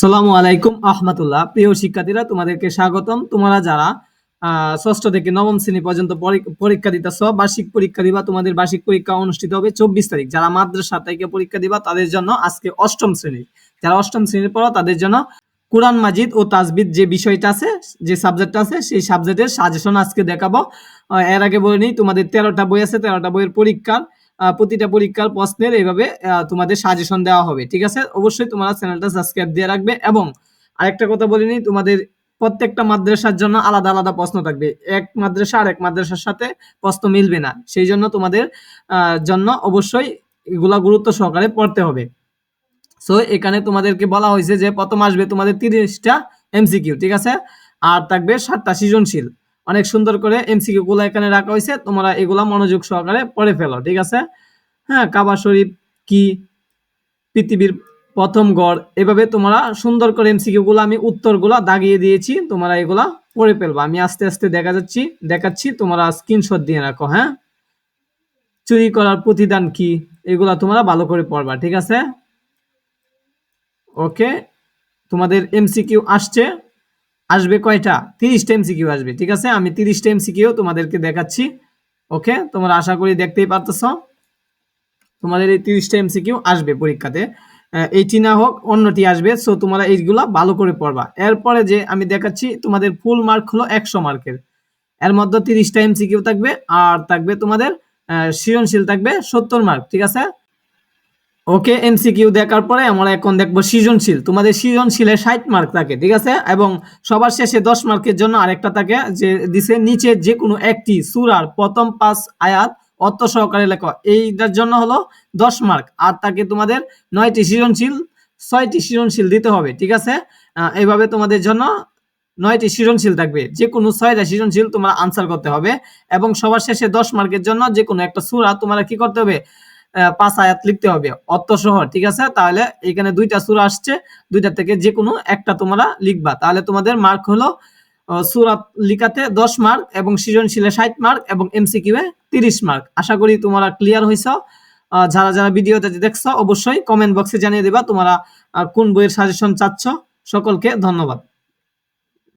সালামু আলাইকুম, আহমতুল্লাহ। প্রিয় শিক্ষার্থীরা, তোমাদেরকে স্বাগতম। তোমরা যারা ষষ্ঠ থেকে নবম শ্রেণি পর্যন্ত পরি- পরীক্ষা দিতেছ, বার্ষিক পরীক্ষা দিবা, তোমাদের বার্ষিক পরীক্ষা অনুষ্ঠিত হবে চব্বিশ তারিখ। যারা মাদ্রাসা থেকে পরীক্ষা দিবা, তাদের জন্য আজকে অষ্টম শ্রেণি। যারা অষ্টম শ্রেণির পড়ো, তাদের জন্য কোরআন মাজিদ ও তাজবিদ যে বিষয়টা আছে, যে সাবজেক্ট আছে, সেই সাবজেক্টের সাজেশন আজকে দেখাবো। এর আগে বলে নিই তোমাদের তেরোটা বই আছে, তেরোটা বইয়ের পরীক্ষার প্রতিটা পরীক্ষার প্রশ্নের এইভাবে তোমাদের সাজেশন দেওয়া হবে, ঠিক আছে? অবশ্যই তোমরা চ্যানেলটা সাবস্ক্রাইব দিয়ে রাখবে এবং আরেকটা কথা বলিনি তোমাদের প্রত্যেকটা মাদ্রাসার জন্য আলাদা আলাদা প্রশ্ন থাকবে। এক মাদ্রাসা আর এক মাদ্রাসার সাথে প্রশ্ন মিলবে না। সেই জন্য তোমাদের জন্য অবশ্যই এগুলা গুরুত্ব সহকারে পড়তে হবে। সো এখানে তোমাদেরকে বলা হয়েছে যে প্রথম আসবে তোমাদের তিরিশটা এমসিকিউ ঠিক আছে? আর থাকবে সাতটা সৃজনশীল অনেক সুন্দর করে এমসিকিউ গুলো এখানে রাখা হয়েছে তোমরা এগুলা মনোযোগ সহকারে পড়ে ফেলো, ঠিক আছে? হ্যাঁ কাবা শরীফ, কি, পৃথিবীর প্রথম গড়, এভাবে তোমরা সুন্দর করে এমসিকিউ গুলো আমি উত্তরগুলো দাগিয়ে দিয়েছি, তোমরা এগুলা পড়ে ফেলবা। আমি আস্তে আস্তে দেখা যাচ্ছি, দেখাচ্ছি, তোমরা স্ক্রিনশট দিয়ে রাখো হ্যাঁ? চুরি করার প্রতিদান কি, এগুলা তোমরা ভালো করে পড়বা, ঠিক আছে? ওকে, তোমাদের এমসিকিউ আসছে আসবে কয়টা? তিরিশটা এমসিকিউ আসবে, ঠিক আছে? আমি তিরিশটা এমসিকিউ তোমাদেরকে দেখাচ্ছি। ওকে তোমরা আশা করি দেখতেই পারতেছ। তোমাদের এই তিরিশটা এমসিকিউ আসবে পরীক্ষাতে। এইটি না হোক, অন্যটি আসবে। সো তোমরা এইগুলা ভালো করে পড়বা। এরপরে যে আমি দেখাচ্ছি, তোমাদের ফুল মার্ক হলো একশো মার্কের এর। মধ্যে তিরিশটা এমসিকিউ থাকবে, আর থাকবে তোমাদের সৃজনশীল থাকবে সত্তর মার্ক ঠিক আছে? ওকে, এমসিকিউ দেখার পরে আমরা এখন দেখব সৃজনশীল। তোমাদের সৃজনশীলে ষাট মার্ক থাকে, ঠিক আছে? এবং সবার শেষে দশ মার্কের জন্য আরেকটা থাকে, যে দিছে নিচে যে কোনো একটি সুরার প্রথম পাঁচ আয়াত অর্থ সহকারে লেখা। এইটার জন্য হলো দশ মার্ক আর তাকে তোমাদের নয়টি সৃজনশীল, ছয়টি সৃজনশীল দিতে হবে, ঠিক আছে? এইভাবে তোমাদের জন্য নয়টি সৃজনশীল থাকবে। যে কোনো ছয়টা সৃজনশীল তোমরা আনসার করতে হবে, এবং সবার শেষে দশ মার্কের জন্য যে কোনো একটা সুরা তোমরা কি করতে হবে? পাঁচ আয়াত লিখতে হবে। অর্থ সহ, ঠিক আছে? তাহলে এখানে দুইটা সুরা আসছে, দুইটা থেকে যে কোনো একটা তোমরা লিখবা। তাহলে তোমাদের মার্ক হলো সুরাত লিখাতে দশ মার্ক এবং সৃজনশীলে ষাট মার্ক এবং এমসিকিউ এ তিরিশ মার্ক আশা করি তোমরা ক্লিয়ার হয়েছ যারা যারা ভিডিওতে দেখছ, অবশ্যই কমেন্ট বক্সে জানিয়ে দিবা তোমরা কোন বইয়ের সাজেশন চাচ্ছ। সকলকে ধন্যবাদ।